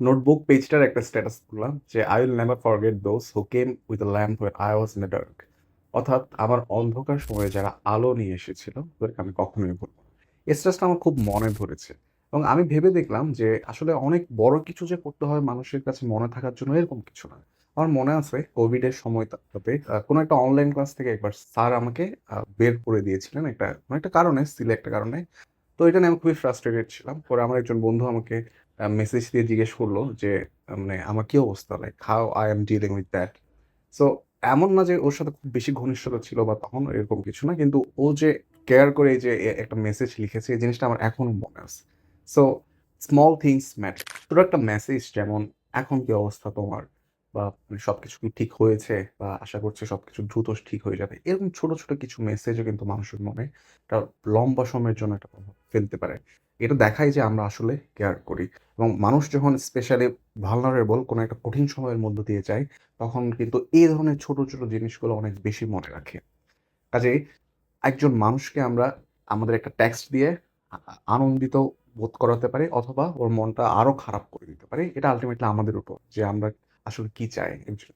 Notebook পেজটার একটা status করলাম যে I will never forget those who came with lamp I was in dark অর্থাৎ আমার অন্ধকার সময়ে যারা আলো নিয়ে এসেছিল তাদেরকে আমি কখনোই ভুলব এই আমার খুব মনে ধরেছে। এবং আমি ভেবে দেখলাম যে, আসলে অনেক বড় কিছু যে করতে হয় মানুষের কাছে মনে থাকার জন্য এরকম কিছু না। আমার মনে আছে কোভিডের সময়টাতে কোনো একটা অনলাইন ক্লাস থেকে একবার স্যার আমাকে বের করে দিয়েছিলেন একটা, কোনো একটা কারণে সিলে একটা কারণে। তো এটা নিয়ে আমি খুবই ফ্রাস্ট্রেটেড ছিলাম। পরে আমার একজন বন্ধু আমাকে মেসেজ দিয়ে জিজ্ঞেস করল যে মানে আমার কি অবস্থা? Like how I am dealing with that so এমন না যে ওর সাথে খুব বেশি ঘনিষ্ঠতা ছিল বা তখন এরকম কিছু না, কিন্তু ও যে কেয়ার করে যে একটা মেসেজ লিখেছে, এই জিনিসটা আমার এখনও মনে আছে। সো স্মল থিংস ম্যাটার ছোট একটা মেসেজ যেমন, এখন কি অবস্থা তোমার? বা সব কিছু কি ঠিক হয়েছে? বা আশা করছে সবকিছু দ্রুত ঠিক হয়ে যাবে। এরকম ছোট ছোট কিছু মেসেজও কিন্তু মানুষের মনে একটা লম্বা সময়ের জন্য একটা প্রভাব ফেলতে পারে। এটা দেখায় যে আমরা আসলে কেয়ার করি। এবং মানুষ যখন স্পেশালি ভালনারেবল কোনো একটা কঠিন সময়ের মধ্য দিয়ে যায়, তখন কিন্তু এই ধরনের ছোট ছোট জিনিসগুলো অনেক বেশি মনে রাখে। কাজে একজন মানুষকে আমরা আমাদের একটা ট্যাক্স দিয়ে আনন্দিত বোধ করাতে পারি অথবা ওর মনটা আরও খারাপ করে দিতে পারি। এটা আলটিমেটলি আমাদের উপর যে আমরা আসলে কি চাই। একজন